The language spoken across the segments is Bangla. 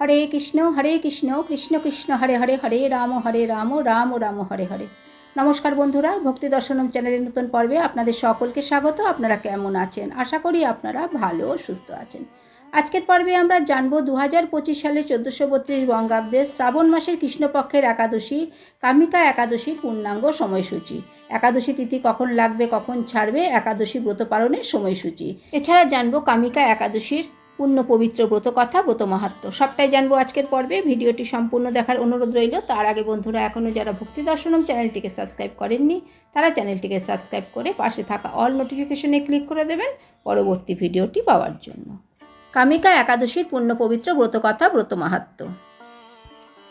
হরে কৃষ্ণ হরে কৃষ্ণ কৃষ্ণ কৃষ্ণ, হরে হরে হরে রাম হরে রাম রাম রাম, হরে হরে। নমস্কার বন্ধুরা, ভক্তি দর্শনম চ্যানেলের নতুন পর্বে আপনাদের সকলকে স্বাগত। আপনারা কেমন আছেন? আশা করি আপনারা ভালো, সুস্থ আছেন। আজকের পর্বে আমরা জানব দু হাজার পঁচিশ সালের চোদ্দোশো বত্রিশ বঙ্গাব্দে শ্রাবণ মাসের কৃষ্ণপক্ষের একাদশী, কামিকা একাদশীর পূর্ণাঙ্গ সময়সূচি। একাদশী তিথি কখন লাগবে, কখন ছাড়বে, একাদশী ব্রত পালনের সময়সূচি। এছাড়া জানব কামিকা একাদশীর পূর্ণ পবিত্র ব্রত কথা, ব্রত মাহাত্ম। সবটাই জানব আজকের পর্বে। ভিডিওটি সম্পূর্ণ দেখার অনুরোধ রইল। তার আগে বন্ধুরা এখনও যারা ভক্তি দর্শনম চ্যানেলটিকে সাবস্ক্রাইব করেননি, তারা চ্যানেলটিকে সাবস্ক্রাইব করে পাশে থাকা অল নোটিফিকেশনে ক্লিক করে দেবেন পরবর্তী ভিডিওটি পাওয়ার জন্য। কামিকা একাদশীর পূর্ণ পবিত্র ব্রতকথা ব্রত মাহাত্ম।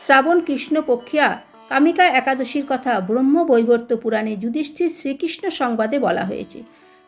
শ্রাবণ কৃষ্ণ পক্ষিয়া, কামিকা একাদশীর কথা ব্রহ্ম বৈবর্ত পুরাণে যুধিষ্ঠির শ্রীকৃষ্ণ সংবাদে বলা হয়েছে।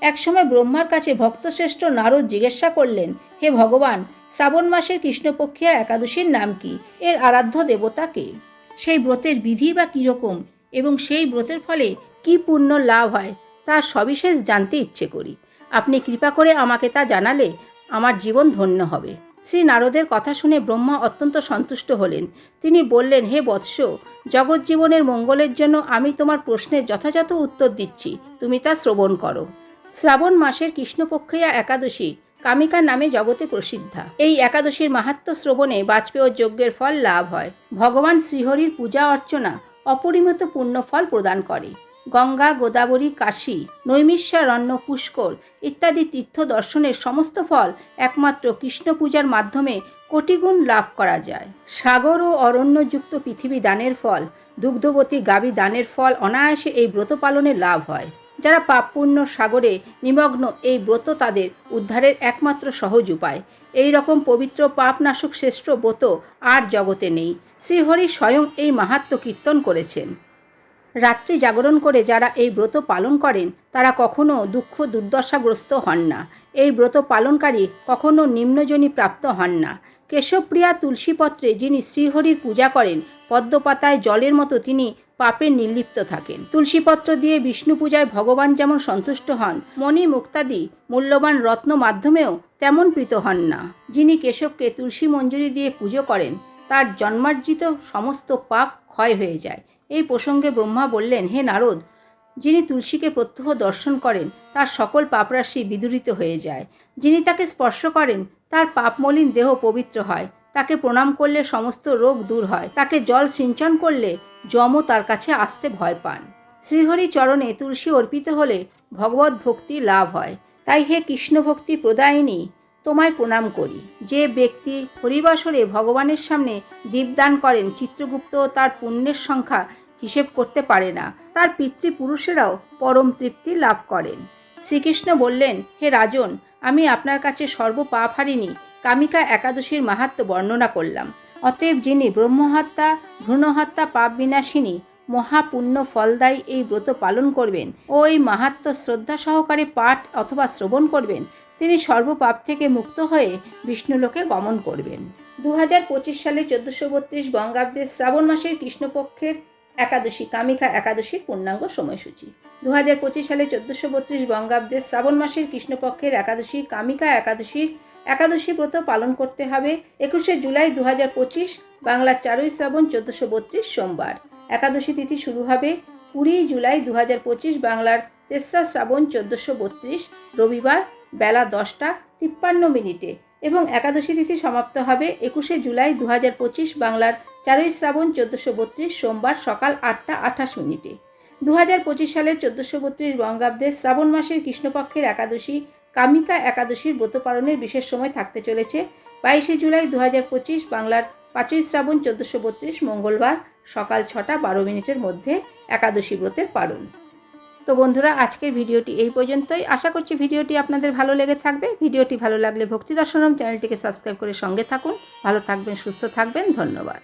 একসময় ব্রহ্মার কাছে ভক্তশ্রেষ্ঠ নারদ জিজ্ঞাসা করলেন, হে ভগবান, শ্রাবণ মাসের কৃষ্ণপক্ষিয়া একাদশীর নাম কি? এর আরাধ্য দেবতা কে? সেই ব্রতের বিধি বা কীরকম এবং সেই ব্রতের ফলে কি পুণ্য লাভ হয় তার সবিশেষ জানতে ইচ্ছে করি। আপনি কৃপা করে আমাকে তা জানালে আমার জীবন ধন্য হবে। শ্রী নারদের কথা শুনে ব্রহ্মা অত্যন্ত সন্তুষ্ট হলেন। তিনি বললেন, হে বৎস, জগৎ জীবনের মঙ্গলের জন্য আমি তোমার প্রশ্নের যথাযথ উত্তর দিচ্ছি। তুমি তা শ্রবণ করো। শ্রাবণ মাসের কৃষ্ণপক্ষিয়া একাদশী কামিকা নামে জগতে প্রসিদ্ধা। এই একাদশীর মাহাত্ম শ্রবণে বাজপেয় যজ্ঞের ফল লাভ হয়। ভগবান শ্রীহরির পূজা অর্চনা অপরিমিত পুণ্য ফল প্রদান করে। গঙ্গা, গোদাবরী, কাশী নৈমিষারণ্য পুষ্কর ইত্যাদি তীর্থ দর্শনের সমস্ত ফল একমাত্র কৃষ্ণ পূজার মাধ্যমে কোটিগুণ লাভ করা যায়। সাগর ও অরণ্যযুক্ত পৃথিবী দানের ফল, দুগ্ধবতী গাবি দানের ফল অনায়াসে এই ব্রত পালনে লাভ হয়। যারা পাপপূর্ণ সাগরে নিমগ্ন এই ব্রত তাদের উদ্ধারের একমাত্র সহজ উপায়। এই রকম পবিত্র পাপনাশক শ্রেষ্ঠ ব্রত আর জগতে নেই। শ্রীহরি স্বয়ং এই মাহাত্ম কীর্তন করেছেন। রাত্রি জাগরণ করে যারা এই ব্রত পালন করেন, তারা কখনো দুঃখ দুর্দশাগ্রস্ত হন না। এই ব্রত পালনকারী কখনো নিম্নজনী প্রাপ্ত হন না। কেশবপ্রিয়া তুলসীপত্রে যিনি শ্রীহরির পূজা করেন, পদ্মপাতায় জলের মতো তিনি পাপে নির্লিপ্ত থাকেন। তুলসীপত্র দিয়ে বিষ্ণু পূজায় ভগবান যেমন সন্তুষ্ট হন, মণি মুক্তাদি মূল্যবান রত্ন মাধ্যমেও তেমন প্রীত হন না। যিনি কেশবকে তুলসী মঞ্জুরি দিয়ে পুজো করেন, তার জন্মার্জিত সমস্ত পাপ ক্ষয় হয়ে যায়। এই প্রসঙ্গে ব্রহ্মা বললেন, হে নারদ, যিনি তুলসীকে প্রত্যহ দর্শন করেন, তার সকল পাপরাশি বিদূরিত হয়ে যায়। যিনি তাকে স্পর্শ করেন, তার পাপমলিন দেহ পবিত্র হয়। তাকে প্রণাম করলে সমস্ত রোগ দূর হয়। তাকে জল সিঞ্চন করলে যমও তার কাছে আসতে ভয় পান। শ্রীহরি চরণে তুলসী অর্পিত হলে ভগবত ভক্তি লাভ হয়। তাই হে কৃষ্ণ ভক্তি প্রদায়িনী, তোমায় প্রণাম করি। যে ব্যক্তি হরিবাসরে ভগবানের সামনে দীপদান করেন, চিত্রগুপ্ত তার পুণ্যের সংখ্যা হিসেব করতে পারে না। তার পিতৃপুরুষেরাও পরম তৃপ্তি লাভ করেন। শ্রীকৃষ্ণ বললেন, হে রাজন, আমি আপনার কাছে সর্বপাপ হারিনি কামিকা একাদশীর মাহাত্ম বর্ণনা করলাম। অতএব যিনি ব্রহ্মহত্যা, ভ্রূণহত্যা পাপ বিনাশিনী মহাপুণ্য ফলদায়ী এই ব্রত পালন করবেন ও এই মাহাত্ম শ্রদ্ধা সহকারে পাঠ অথবা শ্রবণ করবেন, তিনি সর্বপাপ থেকে মুক্ত হয়ে বিষ্ণুলোকে গমন করবেন। দু হাজার পঁচিশ সালে চোদ্দোশো বত্রিশ বঙ্গাব্দের শ্রাবণ মাসের কৃষ্ণপক্ষের একাদশী, কামিকা একাদশীর পূর্ণাঙ্গ সময়সূচি। দু হাজার পঁচিশ সালে চোদ্দোশো বত্রিশ বঙ্গাব্দের শ্রাবণ মাসের কৃষ্ণপক্ষের একাদশী, কামিকা একাদশীর একাদশী ব্রত পালন করতে হবে। একুশে জুলাই দু হাজার পঁচিশ বাংলার চারই শ্রাবণ চোদ্দোশো বত্রিশ সোমবার। একাদশী তিথি শুরু হবে কুড়ি জুলাই দু হাজার পঁচিশ, বাংলার তেসরা শ্রাবণ চোদ্দোশো বত্রিশ, রবিবার বেলা দশটা তিপ্পান্ন মিনিটে। এবং একাদশী তিথি সমাপ্ত হবে একুশে জুলাই দু হাজার পঁচিশ, বাংলার চারই শ্রাবণ চোদ্দোশো বত্রিশ সোমবার সকাল আটটা আঠাশ মিনিটে। দু হাজার পঁচিশ সালের চোদ্দোশো বত্রিশ বঙ্গাব্দের শ্রাবণ মাসের কৃষ্ণপক্ষের একাদশী কামিকা একাদশীর ব্রত পালনের বিশেষ সময় থাকতে চলেছে। বাইশে জুলাই দু হাজার পঁচিশ বাংলার পাঁচই শ্রাবণ চোদ্দশো বত্রিশ মঙ্গলবার সকাল ছটা বারো মিনিটের মধ্যে একাদশী ব্রতের পালন। তো বন্ধুরা, আজকের ভিডিওটি এই পর্যন্তই। আশা করছি ভিডিওটি আপনাদের ভালো লেগে থাকবে। ভিডিওটি ভালো লাগলে ভক্তি দর্শনম চ্যানেলটিকে সাবস্ক্রাইব করে সঙ্গে থাকুন। ভালো থাকবেন, সুস্থ থাকবেন। ধন্যবাদ।